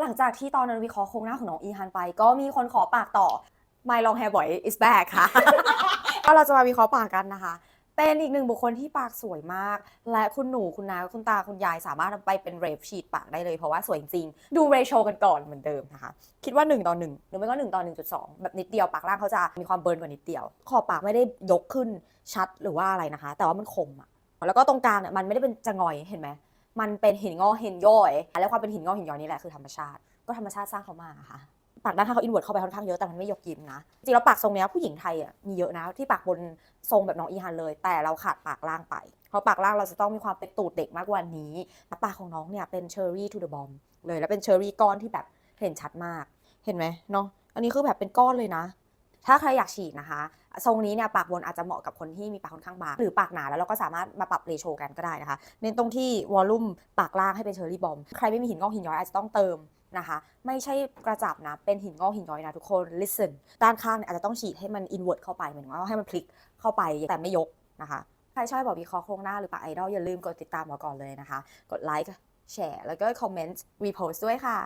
หลังจากที่ตอนนั้นวิเคราะห์โครงหน้าของน้องอีฮันไป ก็มีคนขอปากต่อ My Long Hair Boy is back ค่ะ ก็เราจะมาวิเคราะห์ปากกันนะคะ เป็นอีกหนึ่งบุคคลที่ปากสวยมาก และคุณหนูคุณนาคุณตาคุณยายสามารถนำไปเป็นเรฟฉีดปากได้เลยเพราะว่าสวยจริง ดูเรโชกันก่อนเหมือนเดิมนะคะ คิดว่า 1 ต่อ1หรือไม่ก็ 1 ต่อ 1.2 แบบนิดเดียวปากล่างเขาจะมีความเบิร์นกว่านิดเดียว ขอบปากไม่ได้ยกขึ้นชัดหรือว่าอะไรนะคะ แต่ว่ามันคมอะแล้วก็ตรงกลางเนี่ยมันไม่ได้เป็นจะงอยเห็นไหม มันเป็นหินงอกหินย่อย และความเป็นหินงอกหินย้อยนี่แหละคือธรรมชาติ ก็ธรรมชาติสร้างเขามาค่ะปากด้านข้างเขาอินเวอร์เข้าไปค่อนข้างเยอะแต่มันไม่ยกยิ้มนะจริงแล้วปากทรงเนี้ยผู้หญิงไทยอะมีเยอะนะที่ปากบนทรงแบบน้องอีฮันเลย แต่เราขาดปากล่างไปเพราะปากล่างเราจะต้องมีความเป็นตูดเด็กมากกว่านี้แต่ปากของน้องเนี่ยเป็นเชอร์รี่ทูเดอะบอมเลยแล้วเป็นเชอร์รี่ก้อนที่แบบเห็นชัดมากเห็นไหมเนาะอันนี้คือแบบเป็นก้อนเลยนะ ถ้าใครอยากฉีดนะคะ ทรงนี้เนี่ยปากบนอาจจะเหมาะกับคนที่มีปากค่อนข้างบาง หรือปากหนาแล้วเราก็สามารถมาปรับเรโชกันก็ได้นะคะ เน้นตรงที่วอลลุ่มปากล่างให้เป็นเชอร์รี่บอม ใครไม่มีหินงอกหินย้อยอาจจะต้องเติมนะคะ ไม่ใช่กระจับนะ เป็นหินงอกหินย้อยนะทุกคน listen ด้านข้างเนี่ยอาจจะต้องฉีดให้มัน inward เข้าไปเหมายถึงว่าให้มันพลิกเข้าไปแต่ไม่ยกนะคะ ใครชอบบอกวิเคราะห์โครงหน้าหรือปากไอดอลอย่าลืมกดติดตามเราก่อนเลยนะคะ กดไลค์แชร์แล้วก็คอมเมนต์รีโพสต์ด้วยค่ะ